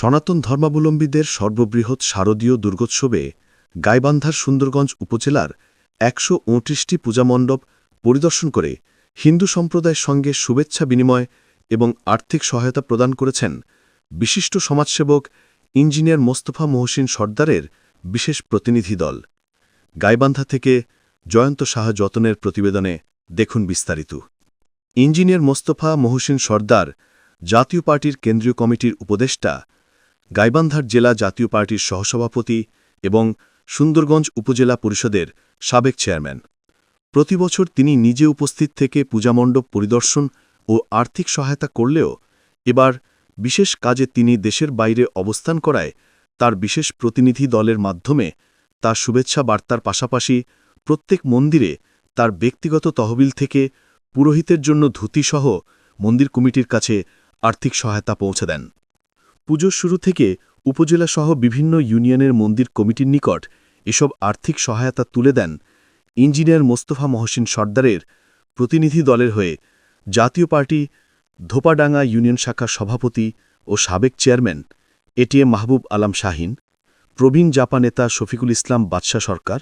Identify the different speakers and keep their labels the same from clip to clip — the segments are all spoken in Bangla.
Speaker 1: সনাতন ধর্মাবলম্বীদের সর্ববৃহৎ শারদীয় দুর্গোৎসবে গাইবান্ধার সুন্দরগঞ্জ উপজেলার একশো উনত্রিশটি পূজামণ্ডপ পরিদর্শন করে হিন্দু সম্প্রদায়ের সঙ্গে শুভেচ্ছা বিনিময় এবং আর্থিক সহায়তা প্রদান করেছেন বিশিষ্ট সমাজসেবক ইঞ্জিনিয়ার মোস্তফা মহসিন সর্দারের বিশেষ প্রতিনিধি দল। গাইবান্ধা থেকে জয়ন্ত শাহ যতনের প্রতিবেদনে দেখুন বিস্তারিত। ইঞ্জিনিয়ার মোস্তফা মহসিন সর্দার জাতীয় পার্টির কেন্দ্রীয় কমিটির উপদেষ্টা গাইবান্ধার জেলা জাতীয় পার্টির সহসভাপতি এবং সুন্দরগঞ্জ উপজেলা পরিষদের সাবেক চেয়ারম্যান। প্রতিবছর তিনি নিজে উপস্থিত থেকে পূজামণ্ডপ পরিদর্শন ও আর্থিক সহায়তা করলেও এবার বিশেষ কাজে তিনি দেশের বাইরে অবস্থান করায় তার বিশেষ প্রতিনিধি দলের মাধ্যমে তার শুভেচ্ছা বার্তার পাশাপাশি প্রত্যেক মন্দিরে তার ব্যক্তিগত তহবিল থেকে পুরোহিতের জন্য ধুতিসহ মন্দির কমিটির কাছে আর্থিক সহায়তা পৌঁছে দেন। পুজোর শুরু থেকে উপজেলাসহ বিভিন্ন ইউনিয়নের মন্দির কমিটির নিকট এসব আর্থিক সহায়তা তুলে দেন ইঞ্জিনিয়ার মোস্তফা মহসিন সর্দারের প্রতিনিধি দলের হয়ে জাতীয় পার্টি ধোপাডাঙ্গা ইউনিয়ন শাখার সভাপতি ও সাবেক চেয়ারম্যান এটিএম মাহবুব আলম শাহিন, প্রবীণ জাপা নেতা শফিকুল ইসলাম বাদশাহ সরকার,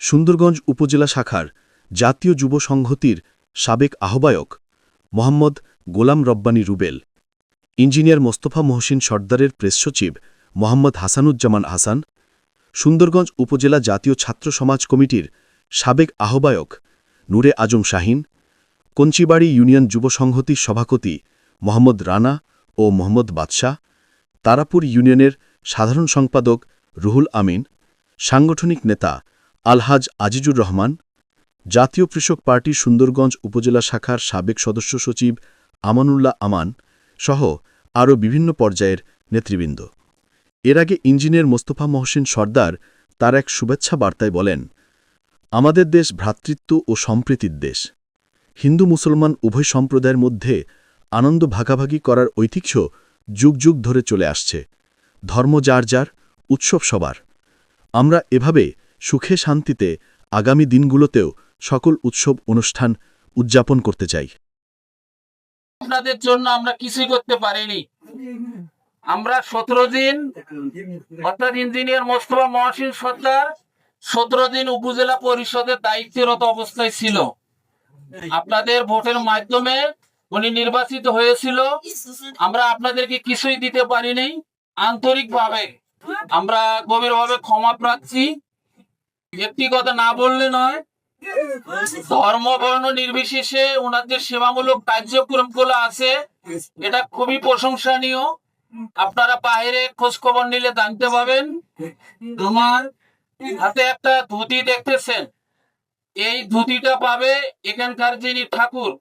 Speaker 1: সুন্দরগঞ্জ উপজেলা শাখার জাতীয় যুব সংহতির সাবেক আহ্বায়ক মোহাম্মদ গোলাম রব্বানী রুবেল। ইঞ্জিনিয়ার মোস্তফা মহসিন সর্দারের প্রেস সচিব মোহাম্মদ হাসানুজ্জামান হাসান, সুন্দরগঞ্জ উপজেলা জাতীয় ছাত্র সমাজ কমিটির সাবেক আহ্বায়ক নূরে আজম শাহিন, কঞ্চিবাড়ি ইউনিয়ন যুব সংহতির সভাপতি মোহাম্মদ রানা ও মোহাম্মদ বাদশাহ, তারাপুর ইউনিয়নের সাধারণ সম্পাদক রুহুল আমিন, সাংগঠনিক নেতা আলহাজ আজিজুর রহমান, জাতীয় কৃষক পার্টি সুন্দরগঞ্জ উপজেলা শাখার সাবেক সদস্য সচিব আমানুল্লাহ আমান সহ আরও বিভিন্ন পর্যায়ের নেতৃবৃন্দ। এর আগে ইঞ্জিনিয়ার মোস্তফা মহসিন সর্দার তার এক শুভেচ্ছা বার্তায় বলেন, আমাদের দেশ ভ্রাতৃত্ব ও সম্প্রীতির দেশ। হিন্দু মুসলমান উভয় সম্প্রদায়ের মধ্যে আনন্দ ভাগাভাগি করার ঐতিহ্য যুগ যুগ ধরে চলে আসছে। ধর্ম যার যার, উৎসব সবার। আমরা এভাবে সুখে শান্তিতে আগামী দিনগুলোতেও সকল উৎসব অনুষ্ঠান উদযাপন করতে চাই।
Speaker 2: আপনাদের জন্য আমরা কিছুই করতে পারিনি। আমরা সতেরো দিন, অর্থাৎ ইঞ্জিনিয়ার মোস্তফা মহাসিন সর্দার সতেরো দিন উপজেলা পরিষদের দায়িত্বরত অবস্থায় ছিল। আপনাদের ভোটের মাধ্যমে উনি নির্বাচিত হয়েছিল। আমরা আপনাদেরকে কিছুই দিতে পারিনি। আন্তরিকভাবে আমরা গভীরভাবে ক্ষমা প্রার্থী। ব্যক্তিগত না বললে নয় ধর্ম বর্ণ নির্বিশেষে ওনার যে সেবামূলক কার্যক্রমগুলো আছে, এটা খুবই প্রশংসনীয়। আপনারা বাইরে খোঁজ খবর নিলে জানতে পাবেন তোমার হাতে একটা ধুতি দেখতেছেন। এই ধুতিটা পাবে এখানকার যিনি ঠাকুর